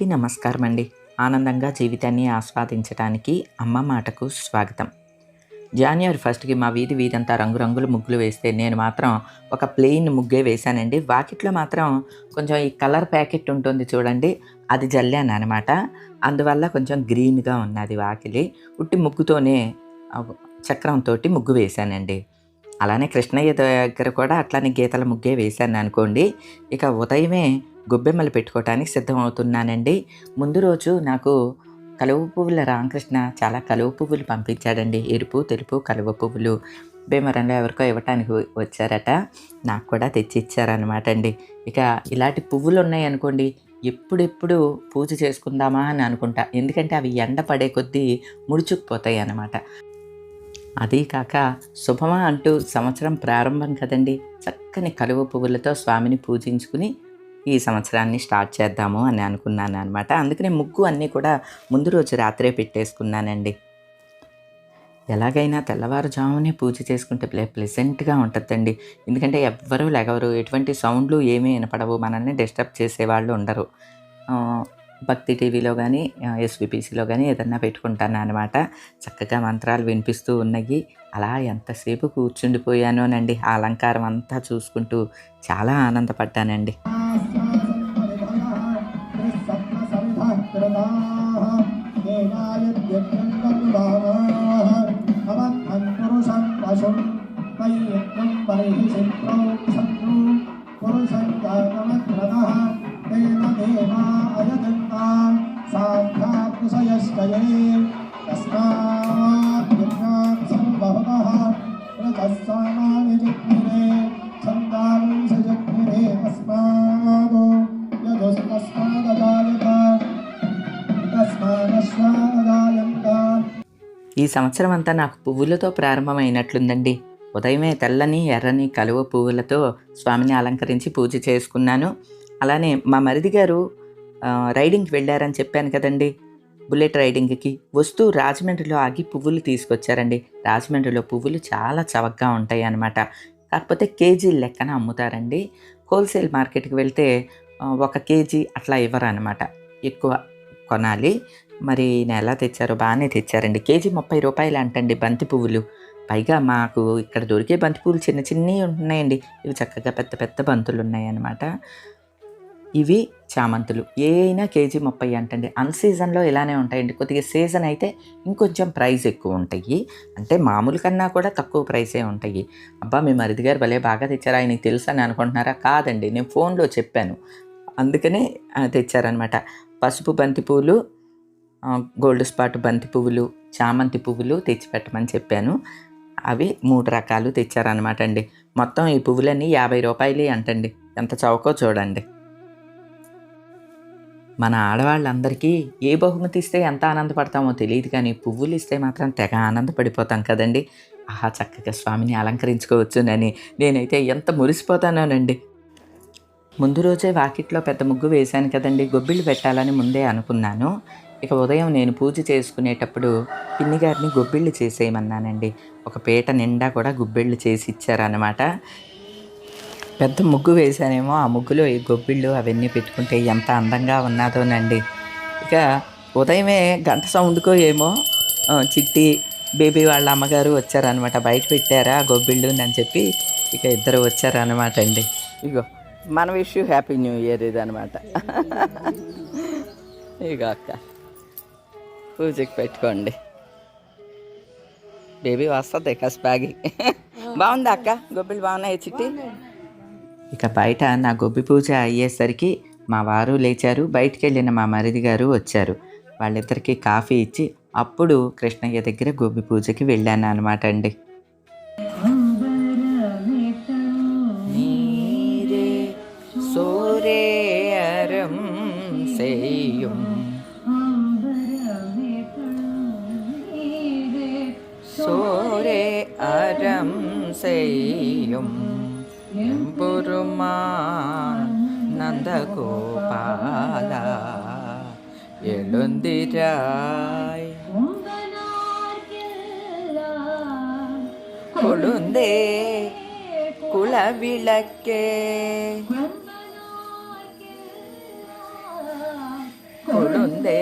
అందరికీ నమస్కారం అండి ఆనందంగా జీవితాన్ని ఆస్వాదించడానికి అమ్మ మాటకు స్వాగతం. జాన్యువరి ఫస్ట్కి మా వీధి వీధంతా రంగురంగుల ముగ్గులు వేస్తే నేను మాత్రం ఒక ప్లెయిన్ ముగ్గే వేశానండి. వాకిట్లో మాత్రం కొంచెం ఈ కలర్ ప్యాకెట్ ఉంటుంది చూడండి అది జల్లాను అనమాట అందువల్ల కొంచెం గ్రీన్గా ఉన్నది వాకిలి. ఉట్టి ముగ్గుతోనే చక్రంతో ముగ్గు వేశానండి. అలానే కృష్ణయ్య దగ్గర కూడా అట్లానే గీతల ముగ్గే వేశాను అనుకోండి. ఇక ఉదయమే గొబ్బెమ్మలు పెట్టుకోవటానికి సిద్ధమవుతున్నానండి. ముందు రోజు నాకు కలువ పువ్వుల రామకృష్ణ చాలా కలువ పువ్వులు పంపించాడండి. ఎరుపు తెలుపు కలువ పువ్వులు భీమరంలో ఎవరికో ఇవ్వటానికి వచ్చారట. నాకు కూడా తెచ్చి ఇచ్చారనమాట అండి ఇక ఇలాంటి పువ్వులు ఉన్నాయి అనుకోండి ఎప్పుడెప్పుడు పూజ చేసుకుందామా అని అనుకుంటా. ఎందుకంటే అవి ఎండ పడే కొద్దీ ముడుచుకుపోతాయి అన్నమాట. అదీ కాక శుభమా అంటూ సంవత్సరం ప్రారంభం కదండి. చక్కని కలువ పువ్వులతో స్వామిని పూజించుకుని ఈ సంవత్సరాన్ని స్టార్ట్ చేద్దాము అని అనుకున్నాను అనమాట అందుకనే ముగ్గు అన్నీ కూడా ముందు రోజు రాత్రే పెట్టేసుకున్నానండి. ఎలాగైనా తెల్లవారుజామునే పూజ చేసుకుంటే ప్లే ప్లెజెంట్గా ఉంటుందండి. ఎందుకంటే ఎవ్వరూ లెగవరు ఎటువంటి సౌండ్లు ఏమీ వినపడవు మనల్ని డిస్టర్బ్ చేసేవాళ్ళు ఉండరు. భక్తి టీవీలో కానీ ఎస్విపిసిలో కానీ ఏదన్నా పెట్టుకుంటాను అనమాట చక్కగా మంత్రాలు వినిపిస్తూ ఉన్నాయి. అలా ఎంతసేపు కూర్చుండిపోయానోనండి. ఆ అలంకారం అంతా చూసుకుంటూ చాలా ఆనందపడ్డానండి. ఈ సంవత్సరం అంతా నాకు పువ్వులతో ప్రారంభమైనట్లుందండి. ఉదయమే తెల్లని ఎర్రని కలువ పువ్వులతో స్వామిని అలంకరించి పూజ చేసుకున్నాను. అలానే మా మరిది గారు రైడింగ్కి వెళ్ళారని చెప్పాను కదండి. బుల్లెట్ రైడింగ్కి వస్తూ రాజమండ్రిలో ఆగి పువ్వులు తీసుకొచ్చారండి. రాజమండ్రిలో పువ్వులు చాలా చవకగా ఉంటాయి అన్నమాట. కాకపోతే కేజీ లెక్కన అమ్ముతారండి. హోల్సేల్ మార్కెట్కి వెళ్తే ఒక కేజీ అట్లా ఇవ్వరు అనమాట ఎక్కువ కొనాలి. మరి ఈయన ఎలా తెచ్చారో బాగానే తెచ్చారండి. కేజీ ముప్పై రూపాయలు అంటండి బంతి పువ్వులు. పైగా మాకు ఇక్కడ దొరికే బంతి పువ్వులు చిన్న చిన్నవి ఉంటున్నాయండి. ఇవి చక్కగా పెద్ద పెద్ద బంతులు ఉన్నాయన్నమాట. ఇవి చామంతులు. ఏ అయినా కేజీ ముప్పై అంటండి. అన్ సీజన్లో ఇలానే ఉంటాయండి. కొద్దిగా సీజన్ అయితే ఇంకొంచెం ప్రైస్ ఎక్కువ ఉంటాయి. అంటే మామూలు కన్నా కూడా తక్కువ ప్రైసే ఉంటాయి. అబ్బా మీ మరిది గారు భలే బాగా తెచ్చారు. ఆయనకి తెలుసు అని అనుకుంటున్నారా? కాదండి. నేను ఫోన్లో చెప్పాను. అందుకనే తెచ్చారనమాట పసుపు బంతి పువ్వులు గోల్డ్ స్పాట్ బంతి పువ్వులు చామంతి పువ్వులు తెచ్చిపెట్టమని చెప్పాను. అవి మూడు రకాలు తెచ్చారనమాట అండి. మొత్తం ఈ పువ్వులన్నీ యాభై రూపాయలే అంటండి. ఎంత చౌకో చూడండి. మన ఆడవాళ్ళందరికీ ఏ బహుమతి ఇస్తే ఎంత ఆనందపడతామో తెలియదు కానీ పువ్వులు ఇస్తే మాత్రం తెగ ఆనందపడిపోతాం కదండి. ఆహా చక్కగా స్వామిని అలంకరించుకోవచ్చునని నేనైతే ఎంత మురిసిపోతానోనండి. ముందు రోజే వాకిట్లో పెద్ద ముగ్గు వేశాను కదండి. గొబ్బిళ్ళు పెట్టాలని ముందే అనుకున్నాను. ఇక ఉదయం నేను పూజ చేసుకునేటప్పుడు పిన్ని గారిని గొబ్బిళ్ళు చేసేయమన్నానండి. ఒక పీట నిండా కూడా గుబ్బిళ్ళు చేసి ఇచ్చారనమాట పెద్ద ముగ్గు వేశానేమో. ఆ ముగ్గులో ఈ గొబ్బిళ్ళు అవన్నీ పెట్టుకుంటే ఎంత అందంగా ఉన్నాదోనండి. ఇక ఉదయమే గంట సౌండ్కో ఏమో చిట్టి బేబీ వాళ్ళ అమ్మగారు వచ్చారనమాట బయట పెట్టారా గొబ్బిళ్ళు అని చెప్పి ఇక ఇద్దరు వచ్చారనమాట అండి. ఇగో మన ఇష్యూ హ్యాపీ న్యూ ఇయర్ ఇదనమాట ఇగో అక్క పూజకి పెట్టుకోండి. బేబీ వస్తుంది కసిపాగి బాగుందా అక్క? గొబ్బిళ్ళు బాగున్నాయి చిట్టి? ఇక బయట నా గొబ్బి పూజ అయ్యేసరికి మా వారు లేచారు. బయటికి వెళ్ళిన మా మరిది గారు వచ్చారు. వాళ్ళిద్దరికీ కాఫీ ఇచ్చి అప్పుడు కృష్ణయ్య దగ్గర గోబి పూజకి వెళ్ళాను అనమాట అండి. సోరే అరం సెయ్యం എമ്പുരുമാൻ നന്ദഗോപാല എഴുന്തിരായി കൊളുന്തേ കുളവിളക്കേ കൊളുന്തേ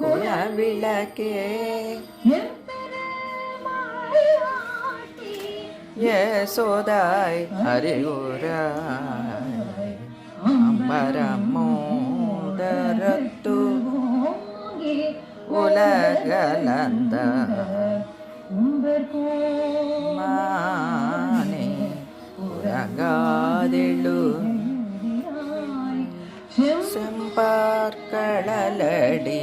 കുളവിളക്കേ യശോദായ് ഹരിഗുരായ് അമ്പരമോദരത്തു ഉലകലന്ത മാനെ ഉറങ്ങാതിളു ಸಂಪಾರ್ಕಳಲಡಿ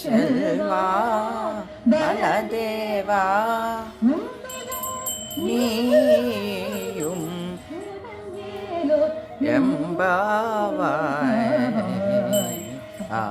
ಚೆಲ್ವಾ ಬಲದೇವಾ നീയും എമ്പാവായി ആ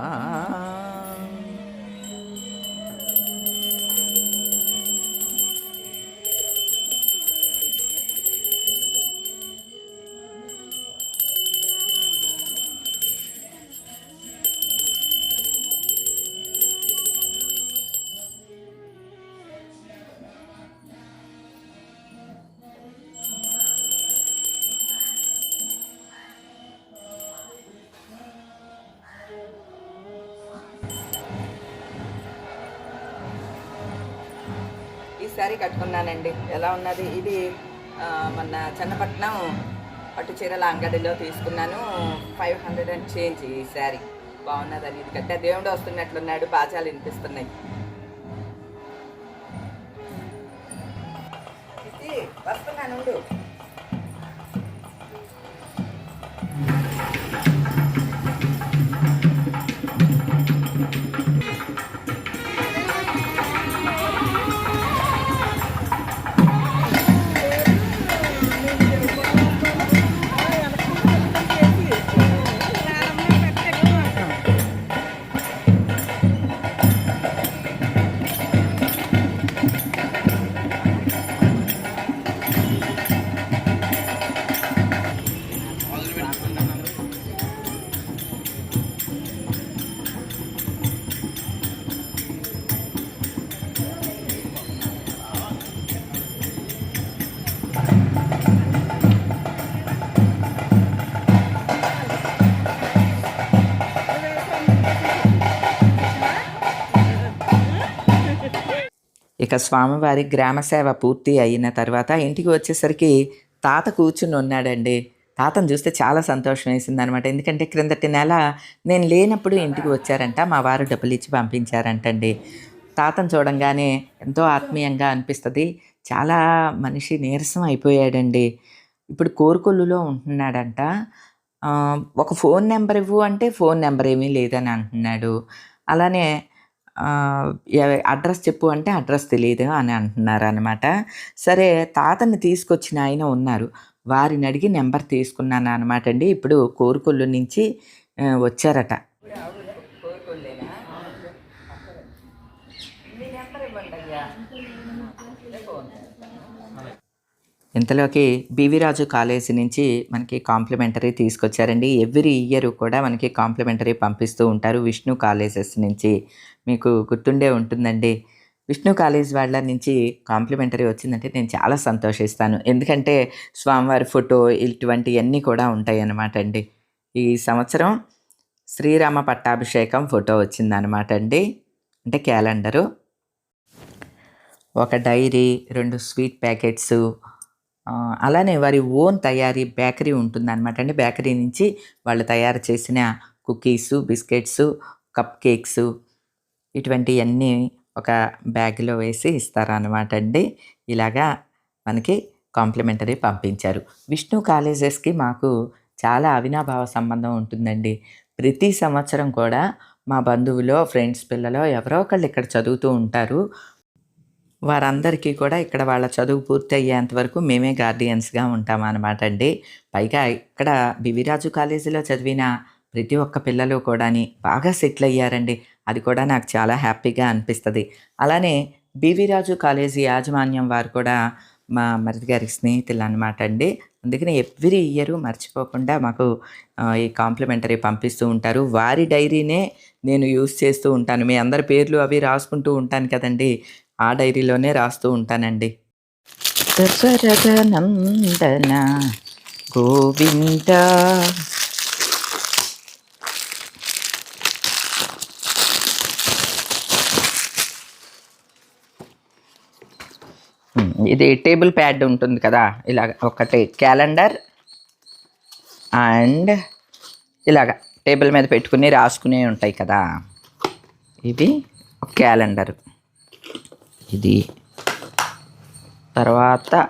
చీరలు కట్టుకున్నానండి. ఎలా ఉన్నది? ఇది మొన్న చన్నపట్నం పట్టు చీరల అంగడిలో తీసుకున్నాను. ఫైవ్ హండ్రెడ్ అండ్ చేంజ్ ఈ శారీ. బాగున్నదని. ఇది కట్టే దేవుడు వస్తున్నట్లున్నాడు. పాచాలు వినిపిస్తున్నాయి. ఇది వస్తున్నాను ఇక స్వామివారి గ్రామ సేవ పూర్తి అయిన తర్వాత ఇంటికి వచ్చేసరికి తాత కూర్చుని ఉన్నాడండి. తాతను చూస్తే చాలా సంతోషం వేసింది అనమాట ఎందుకంటే క్రిందటి నెల నేను లేనప్పుడు ఇంటికి వచ్చారంట మా వారు డబ్బులు ఇచ్చి పంపించారంటండి. తాతను చూడంగానే ఎంతో ఆత్మీయంగా అనిపిస్తుంది. చాలా మనిషి నీరసం అయిపోయాడండి. ఇప్పుడు కోరుకొల్లులో ఉంటున్నాడంట. ఒక ఫోన్ నెంబర్ ఇవ్వు అంటే ఫోన్ నెంబర్ ఏమీ లేదని అంటున్నాడు. అలానే అడ్రస్ చెప్పు అంటే అడ్రస్ తెలియదు అని అంటున్నారు అనమాట సరే తాతని తీసుకొచ్చిన ఆయన ఉన్నారు. వారిని అడిగి నెంబర్ తీసుకున్నాను అనమాట అండి. ఇప్పుడు కోరుకొల్లు నుంచి వచ్చారట. ఇంతలోకి బీవీ రాజు కాలేజీ నుంచి మనకి కాంప్లిమెంటరీ తీసుకొచ్చారండి. ఎవ్రీ ఇయర్ కూడా మనకి కాంప్లిమెంటరీ పంపిస్తూ ఉంటారు విష్ణు కాలేజెస్ నుంచి. మీకు గుర్తుండే ఉంటుందండి. విష్ణు కాలేజ్ వాళ్ళ నుంచి కాంప్లిమెంటరీ వచ్చిందంటే నేను చాలా సంతోషిస్తాను. ఎందుకంటే స్వామివారి ఫోటో ఇటువంటివన్నీ కూడా ఉంటాయి అన్నమాట అండి ఈ సంవత్సరం శ్రీరామ పట్టాభిషేకం ఫోటో వచ్చిందనమాట అండి అంటే క్యాలెండరు. ఒక డైరీ రెండు స్వీట్ ప్యాకెట్స్ అలానే వారి ఓన్ తయారీ బేకరీ ఉంటుందన్నమాట. అండి బేకరీ నుంచి వాళ్ళు తయారు చేసిన కుకీస్ బిస్కెట్స్ కప్ కేక్స్ ఇటువంటివన్నీ ఒక బ్యాగ్లో వేసి ఇస్తారనమాట అండి. ఇలాగా మనకి కాంప్లిమెంటరీ పంపించారు. విష్ణు కాలేజెస్కి మాకు చాలా అవినాభావ సంబంధం ఉంటుందండి. ప్రతి సంవత్సరం కూడా మా బంధువులో ఫ్రెండ్స్ పిల్లలో ఎవరో ఒకళ్ళు ఇక్కడ చదువుతూ ఉంటారు. వారందరికీ కూడా ఇక్కడ వాళ్ళ చదువు పూర్తి అయ్యేంత వరకు మేమే గార్డియన్స్గా ఉంటామన్నమాట అండి. పైగా ఇక్కడ బివిరాజు కాలేజీలో చదివిన ప్రతి ఒక్క పిల్లలు కూడాని బాగా సెటిల్ అయ్యారండి. అది కూడా నాకు చాలా హ్యాపీగా అనిపిస్తుంది. అలానే బీవీరాజు కాలేజీ యాజమాన్యం వారు కూడా మా మరిది గారి స్నేహితులు అనమాట అండి. అందుకని ఎవ్రీ ఇయర్ మర్చిపోకుండా మాకు ఈ కాంప్లిమెంటరీ పంపిస్తూ ఉంటారు. వారి డైరీనే నేను యూస్ చేస్తూ ఉంటాను. మీ అందరి పేర్లు అవి రాసుకుంటూ ఉంటాను కదండి. ఆ డైరీలోనే రాస్తూ ఉంటానండి. దశరథ నందన గోవింద ఇది టేబుల్ ప్యాడ్ ఉంటుంది కదా ఇలా ఒకటి క్యాలెండర్ అండ్ ఇలాగ టేబుల్ మీద పెట్టుకుని రాసుకునే ఉంటాయి కదా ఇది ఒక క్యాలెండర్. ఇది. తర్వాత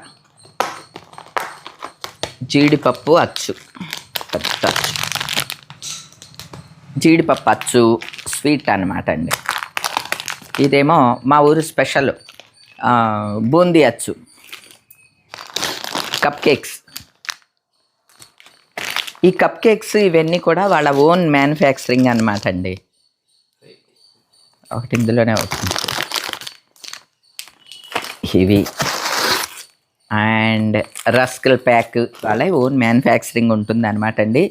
జీడిపప్పు అచ్చు. పెద్ద అచ్చు. జీడిపప్పు అచ్చు స్వీట్ అనమాట అండి. ఇదేమో మా ఊరు స్పెషల్ బూందీ అచ్చు. Cup cakes. ఈ కప్ కేక్స్ ఇవన్నీ కూడా వాళ్ళ ఓన్ మ్యానుఫ్యాక్చరింగ్ అనమాట అండి. ఒకటి ఇందులోనే వస్తుంది ఇవి అండ్ రస్కల్ ప్యాక్ వాళ్ళ ఓన్ మ్యానుఫ్యాక్చరింగ్ ఉంటుంది అనమాట అండి.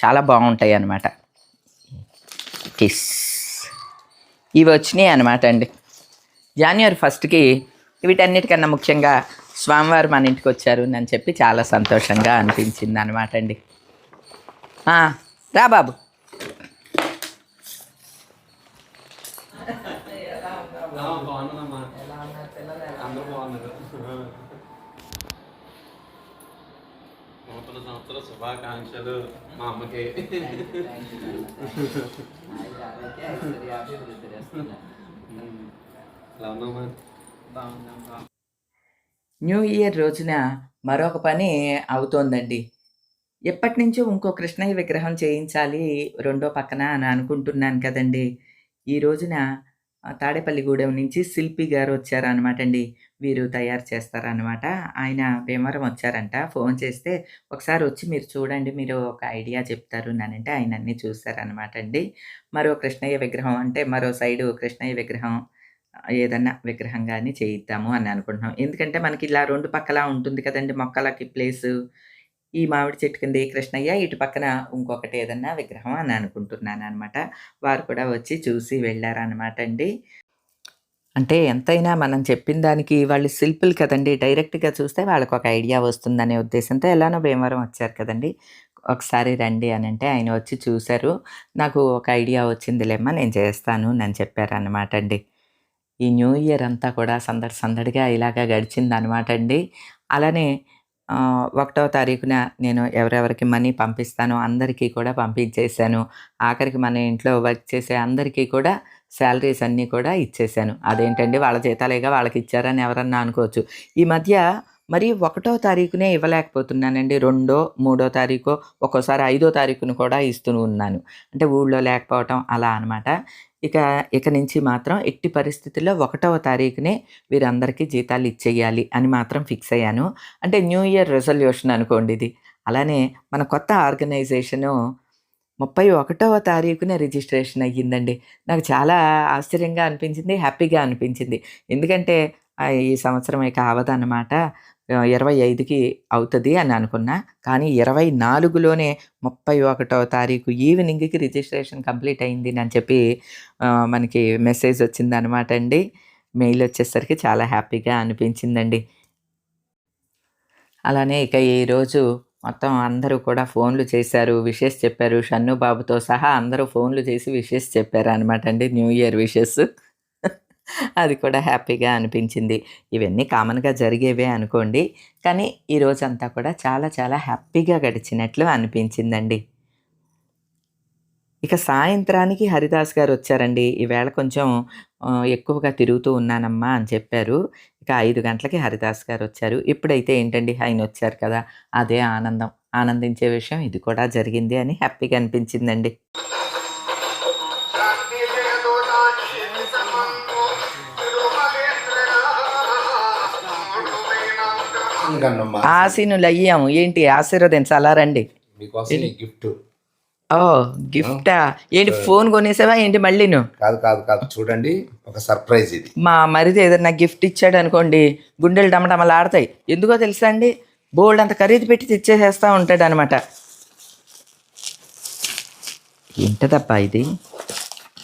చాలా బాగుంటాయి అనమాట కిస్ ఇవి వచ్చినాయి అనమాట అండి. జాన్యువరి ఫస్ట్కి వీటన్నిటికన్నా ముఖ్యంగా స్వామివారు మన ఇంటికి వచ్చారు అని చెప్పి చాలా సంతోషంగా అనిపించింది అనమాట అండి రా బాబు. సంవత్సర శుభాకాంక్షలు మా అమ్మకి. న్యూ ఇయర్ రోజున మరొక పని అవుతోందండి. ఎప్పటి నుంచో ఇంకో కృష్ణయ్య విగ్రహం చేయించాలి రెండో పక్కన అని అనుకుంటున్నాను కదండి. ఈ రోజున తాడేపల్లిగూడెం నుంచి శిల్పి గారు వచ్చారనమాట అండి వీరు తయారు చేస్తారనమాట ఆయన భీమవరం వచ్చారంట. ఫోన్ చేస్తే ఒకసారి వచ్చి మీరు చూడండి మీరు ఒక ఐడియా చెప్తారు అంటే ఆయన అన్నీ చూస్తారనమాట అండి మరో కృష్ణయ్య విగ్రహం అంటే మరో సైడు కృష్ణయ్య విగ్రహం ఏదన్నా విగ్రహం కానీ చేయిద్దాము అని అనుకుంటున్నాం. ఎందుకంటే మనకి ఇలా రెండు పక్కలా ఉంటుంది కదండి మొక్కలకి ప్లేసు ఈ మామిడి చెట్టు కింద కృష్ణయ్య ఇటు పక్కన ఇంకొకటి ఏదన్నా విగ్రహం అని అనుకుంటున్నాను అనమాట వారు కూడా వచ్చి చూసి వెళ్ళారనమాట అండి. అంటే ఎంతైనా మనం చెప్పిన దానికి వాళ్ళు శిల్పులు కదండి. డైరెక్ట్గా చూస్తే వాళ్ళకు ఒక ఐడియా వస్తుందనే ఉద్దేశంతో ఎలానో భీమవరం వచ్చారు కదండి. ఒకసారి రండి అని అంటే ఆయన వచ్చి చూశారు. నాకు ఒక ఐడియా వచ్చిందిలేమ్మా నేను చేస్తాను అని చెప్పారు అనమాట అండి. ఈ న్యూ ఇయర్ అంతా కూడా సందడి సందడిగా ఇలాగా గడిచింది అనమాట అండి. అలానే ఒకటో తారీఖున నేను ఎవరెవరికి మనీ పంపిస్తానో అందరికీ కూడా పంపించేశాను. ఆఖరికి మన ఇంట్లో వర్క్ చేసే అందరికీ కూడా శాలరీస్ అన్నీ కూడా ఇచ్చేసాను అదేంటండి? వాళ్ళ జీతాలేగా వాళ్ళకి ఇచ్చారని ఎవరన్నా అనుకోవచ్చు. ఈ మధ్య మరి ఒకటో తారీఖునే ఇవ్వలేకపోతున్నానండి. రెండో మూడో తారీఖు ఒక్కోసారి ఐదో తారీఖును కూడా ఇస్తూ ఉన్నాను. అంటే ఊళ్ళో లేకపోవటం అలా అనమాట ఇక ఇక నుంచి మాత్రం ఎట్టి పరిస్థితుల్లో ఒకటవ తారీఖునే వీరందరికీ జీతాలు ఇచ్చేయాలి అని మాత్రం ఫిక్స్ అయ్యాను. అంటే న్యూ ఇయర్ రెజల్యూషన్ అనుకోండి ఇది. అలానే మన కొత్త ఆర్గనైజేషను ముప్పై ఒకటవ తారీఖున రిజిస్ట్రేషన్ అయ్యిందండి. నాకు చాలా ఆశ్చర్యంగా అనిపించింది హ్యాపీగా అనిపించింది. ఎందుకంటే ఈ సంవత్సరం ఇక అవదన్నమాట ఇరవై ఐదుకి అవుతుంది అని అనుకున్నా. కానీ ఇరవై నాలుగులోనే ముప్పై ఒకటో తారీఖు ఈవినింగ్కి రిజిస్ట్రేషన్ కంప్లీట్ అయింది అని చెప్పి మనకి మెసేజ్ వచ్చింది అనమాట అండి. మెయిల్ వచ్చేసరికి చాలా హ్యాపీగా అనిపించిందండి. అలానే ఇక ఈరోజు మొత్తం అందరూ కూడా ఫోన్లు చేశారు విషెస్ చెప్పారు. షన్ను బాబుతో సహా అందరూ ఫోన్లు చేసి విషెస్ చెప్పారు అనమాట అండి. New year wishes. అది కూడా హ్యాపీగా అనిపించింది. ఇవన్నీ కామన్గా జరిగేవే అనుకోండి. కానీ ఈ రోజంతా కూడా చాలా చాలా హ్యాపీగా గడిచినట్లు అనిపించిందండి. ఇక సాయంత్రానికి హరిదాస్ గారు వచ్చారండి. ఈవేళ కొంచెం ఎక్కువగా తిరుగుతూ ఉన్నానమ్మా అని చెప్పారు. ఇక ఐదు గంటలకి హరిదాస్ గారు వచ్చారు. ఇప్పుడైతే ఏంటండి? ఆయన వచ్చారు కదా. అదే ఆనందం. ఆనందించే విషయం ఇది కూడా జరిగింది అని హ్యాపీగా అనిపించిందండి. ఆశీనులు అయ్యాము ఏంటి? ఆశీర్వదించాలా రండి. గిఫ్ట్. ఓ గిఫ్టా? ఏంటి ఫోన్ కొనేసావా? ఏంటి మళ్ళీ నువ్వు? కాదు కాదు కాదు. చూడండి ఒక సర్ప్రైజ్ ఇది. మా మరిది ఏదైనా గిఫ్ట్ ఇచ్చాడు అనుకోండి గుండెలు డమడమలు ఆడతాయి ఎందుకో తెలుసా అండి? బోల్డ్ అంత ఖరీదు పెట్టి తెచ్చేసేస్తా ఉంటాడు అనమాట ఏంటదబ్బా ఇది?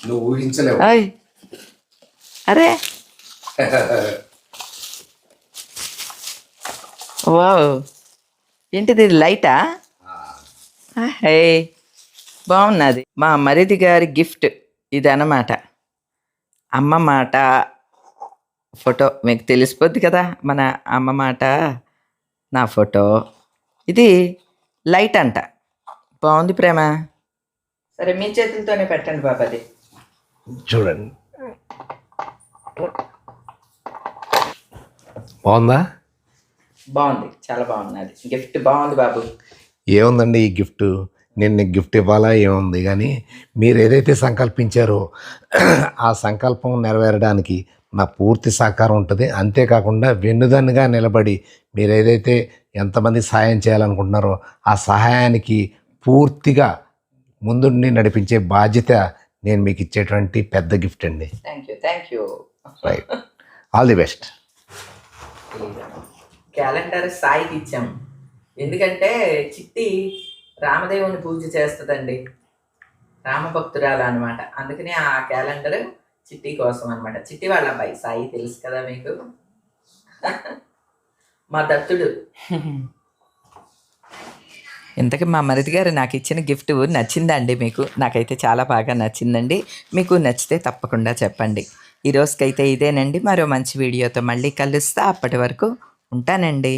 నువ్వు ఊహించలేవు. అరే! వావ్. ఏంటిది లైటా? హే. బాగున్నది మా మరిది గారి గిఫ్ట్ ఇది అన్నమాట అమ్మ మాట ఫోటో. మీకు తెలిసిపోద్ది కదా మన అమ్మ మాట నా ఫోటో. ఇది లైట్ అంట. బాగుంది ప్రేమ. సరే మీ చేతులతోనే పెట్టండి బాబా అది చూడండి. బాగుందా? బాగుంది. చాలా బాగున్నది గిఫ్ట్ బాగుంది బాబు. ఏముందండి ఈ గిఫ్ట్? నేను నీకు గిఫ్ట్ ఇవ్వాలా ఏముంది? కానీ మీరు ఏదైతే సంకల్పించారో ఆ సంకల్పం నెరవేరడానికి నా పూర్తి సహకారం ఉంటుంది. అంతేకాకుండా వెన్నుదన్నుగా నిలబడి మీరు ఏదైతే ఎంతమంది సహాయం చేయాలనుకుంటున్నారో ఆ సహాయానికి పూర్తిగా ముందుండి నడిపించే బాధ్యత నేను మీకు ఇచ్చేటువంటి పెద్ద గిఫ్ట్ అండి. Thank you thank you right all the best calendar సాయికి ఇచ్చాం. ఎందుకంటే చిట్టి రామదేవుని పూజ చేస్తుందండి. రామభక్తురాలు అనమాట అందుకనే ఆ క్యాలెండర్ చిట్టి కోసం అనమాట చిట్టి వాళ్ళ అబ్బాయి సాయి తెలుసు కదా మీకు? మా దత్తుడు. ఇంతకీ మా మరిది గారు నాకు ఇచ్చిన గిఫ్ట్ నచ్చిందా అండి మీకు. నాకైతే చాలా బాగా నచ్చిందండి. మీకు నచ్చితే తప్పకుండా చెప్పండి. ఈ రోజుకైతే ఇదేనండి. మరో మంచి వీడియోతో మళ్ళీ కలుస్తా. అప్పటి వరకు ఉంటానండి.